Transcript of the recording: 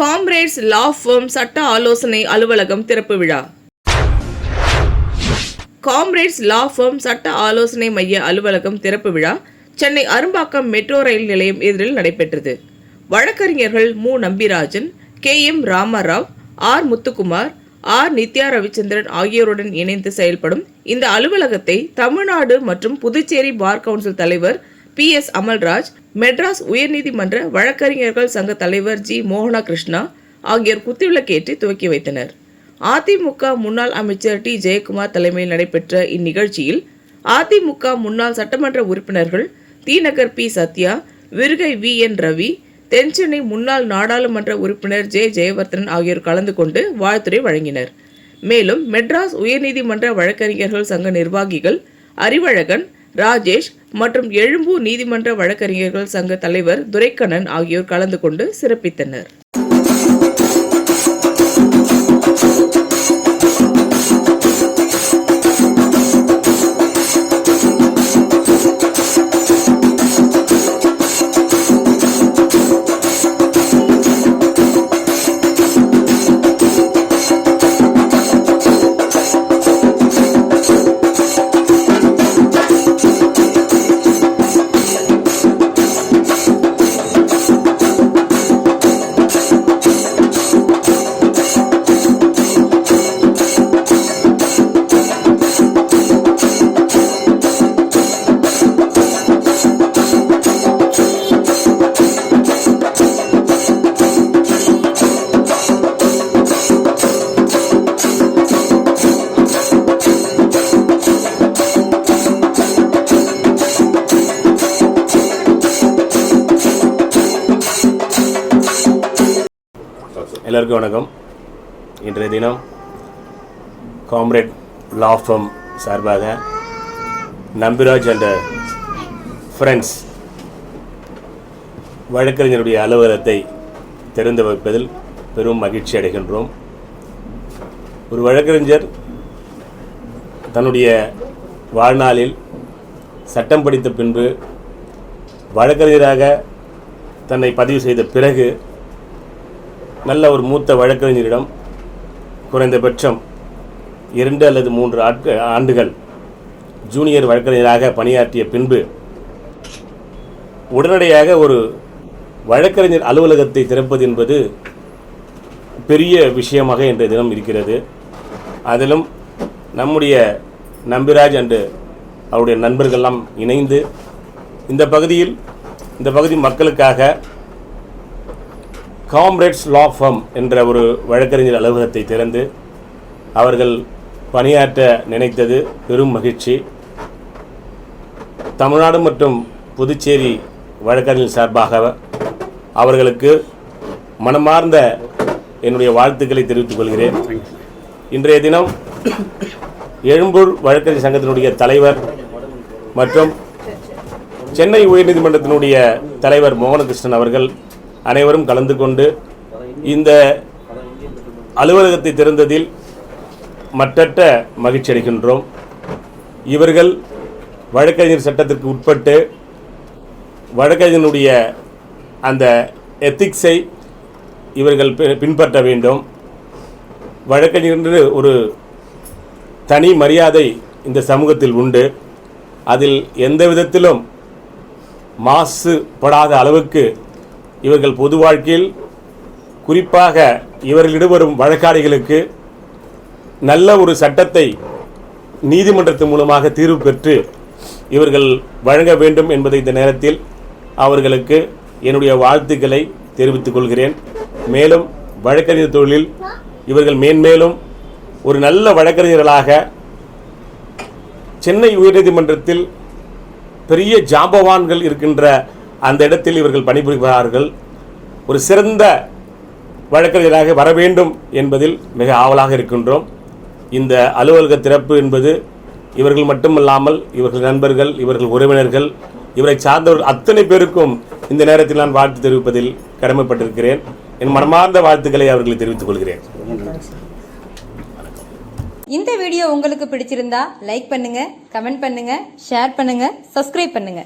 Comrades லா firm சட்ட ஆலோசனை அலுவலகம் திறப்பு விழா. காம்ரேட்ஸ் லா firm சட்ட ஆலோசனை மைய அலுவலகம் திறப்பு விழா சென்னை அரும்பாக்கம் மெட்ரோ ரயில் நிலையம் எதிரில் நடைபெற்றது. வழக்கறிஞர்கள் மு. Nambirajan K. M. Ramarao R. Muthukumar R. Nithya Ravichandran ஆகியோருடன் இணைந்து செயல்படும் இந்த அலுவலகத்தை தமிழ்நாடு மற்றும் புதுச்சேரி பார் கவுன்சில் தலைவர் பி. எஸ். அமல்ராஜ் மெட்ராஸ் உயர்நீதிமன்ற வழக்கறிஞர்கள் சங்க தலைவர் ஜி. மோகனா கிருஷ்ணா ஆகியோர் குத்துவிளக்கேற்றி துவக்கி வைத்தனர். அதிமுக முன்னாள் அமைச்சர் டி. ஜெயக்குமார் தலைமையில் நடைபெற்ற இந்நிகழ்ச்சியில் அதிமுக முன்னாள் சட்டமன்ற உறுப்பினர்கள் T Nagar P. Sathya Virugai V. N. Ravi தென்சென்னை முன்னாள் நாடாளுமன்ற உறுப்பினர் ஜே. ஜெயவர்தன் ஆகியோர் கலந்து கொண்டு வாழ்த்துரை வழங்கினர். மேலும் மெட்ராஸ் உயர்நீதிமன்ற வழக்கறிஞர்கள் சங்க நிர்வாகிகள் அறிவழகன் ராஜேஷ் மற்றும் எழும்பூர் நீதிமன்ற வழக்கறிஞர்கள் சங்க தலைவர் துரைக்கண்ணன் ஆகியோர் கலந்து கொண்டு சிறப்பித்தனர். எல்லோருக்கும் வணக்கம். இன்றைய தினம் காம்ரேட் லா சார்பாக நம்பிராஜ் அண்ட் ஃப்ரெண்ட்ஸ் வழக்கறிஞருடைய அலுவலகத்தை திறந்து வைப்பதில் பெரும் மகிழ்ச்சி அடைகின்றோம். ஒரு வழக்கறிஞர் தன்னுடைய வாழ்நாளில் சட்டம் படித்த பின்பு வழக்கறிஞராக தன்னை பதிவு செய்த பிறகு நல்ல ஒரு மூத்த வழக்கறிஞரிடம் குறைந்தபட்சம் இரண்டு அல்லது மூன்று ஆட்கள் ஆண்டுகள் ஜூனியர் வழக்கறிஞராக பணியாற்றிய பின்பு உடனடியாக ஒரு வழக்கறிஞர் அலுவலகத்தை திறப்பது என்பது பெரிய விஷயமாக இன்றைய தினம் இருக்கிறது. அதிலும் நம்முடைய நம்பிராஜ் அண்டு அவருடைய நண்பர்கள்லாம் இணைந்து இந்த பகுதியில் இந்த பகுதி மக்களுக்காக காம்ரேட்ஸ் லா firm என்ற ஒரு வழக்கறிஞர் அலுவலகத்தை திறந்து அவர்கள் பணியாற்ற நினைத்தது பெரும் மகிழ்ச்சி. தமிழ்நாடு மற்றும் புதுச்சேரி வழக்கறிஞர் சார்பாக அவர்களுக்கு மனமார்ந்த என்னுடைய வாழ்த்துக்களை தெரிவித்துக் கொள்கிறேன். இன்றைய தினம் எழும்பூர் வழக்கறிஞர் சங்கத்தினுடைய தலைவர் மற்றும் சென்னை உயர்நீதிமன்றத்தினுடைய தலைவர் மோகனகிருஷ்ணன் அவர்கள் அனைவரும் கலந்து கொண்டு இந்த அலுவலகத்தை திறந்ததில் மற்றற்ற மகிழ்ச்சி அடைகின்றோம் இவர்கள் வழக்கறிஞர் சட்டத்திற்கு உட்பட்டு வழக்கறிஞனுடைய அந்த எத்திக்ஸை இவர்கள் பின்பற்ற வேண்டும். வழக்கறிஞர் என்று ஒரு தனி மரியாதை இந்த சமூகத்தில் உண்டு. அதில் எந்த விதத்திலும் மாசுபடாத அளவுக்கு இவர்கள் பொது வாழ்க்கையில் குறிப்பாக இவர்களிடம் வரும் வழக்காடிகளுக்கு நல்ல ஒரு சட்டத்தை நீதிமன்றத்தின் மூலமாக தீர்வு பெற்று இவர்கள் வழங்க வேண்டும் என்பதை இந்த நேரத்தில் அவர்களுக்கு என்னுடைய வாழ்த்துக்களை தெரிவித்துக் கொள்கிறேன். மேலும் வழக்கறிஞர் தொழிலில் இவர்கள் மேன்மேலும் ஒரு நல்ல வழக்கறிஞர்களாக சென்னை உயர்நீதிமன்றத்தில் பெரிய ஜாம்பவான்கள் இருக்கின்ற அந்த இடத்தில் இவர்கள் பணிபுரிவார்கள். ஒரு சிறந்த வழக்கறிஞராக வர வேண்டும் என்பதில் மிக ஆவலாக இருக்கின்றோம். இந்த அலுவலக திறப்பு என்பது இவர்கள் மட்டுமல்லாமல் இவர்கள் நண்பர்கள் இவர்கள் உறவினர்கள் இவரை சார்ந்தவர்கள் அத்தனை பேருக்கும் இந்த நேரத்தில் நான் வாழ்த்து தெரிவிப்பதில் கடமைப்பட்டிருக்கிறேன். என் மனமார்ந்த வாழ்த்துக்களை அவர்களுக்கு தெரிவித்துக் கொள்கிறேன். இந்த வீடியோ உங்களுக்கு பிடிச்சிருந்தா லைக் பண்ணுங்க கமெண்ட் பண்ணுங்க ஷேர் பண்ணுங்க சப்ஸ்கிரைப் பண்ணுங்க.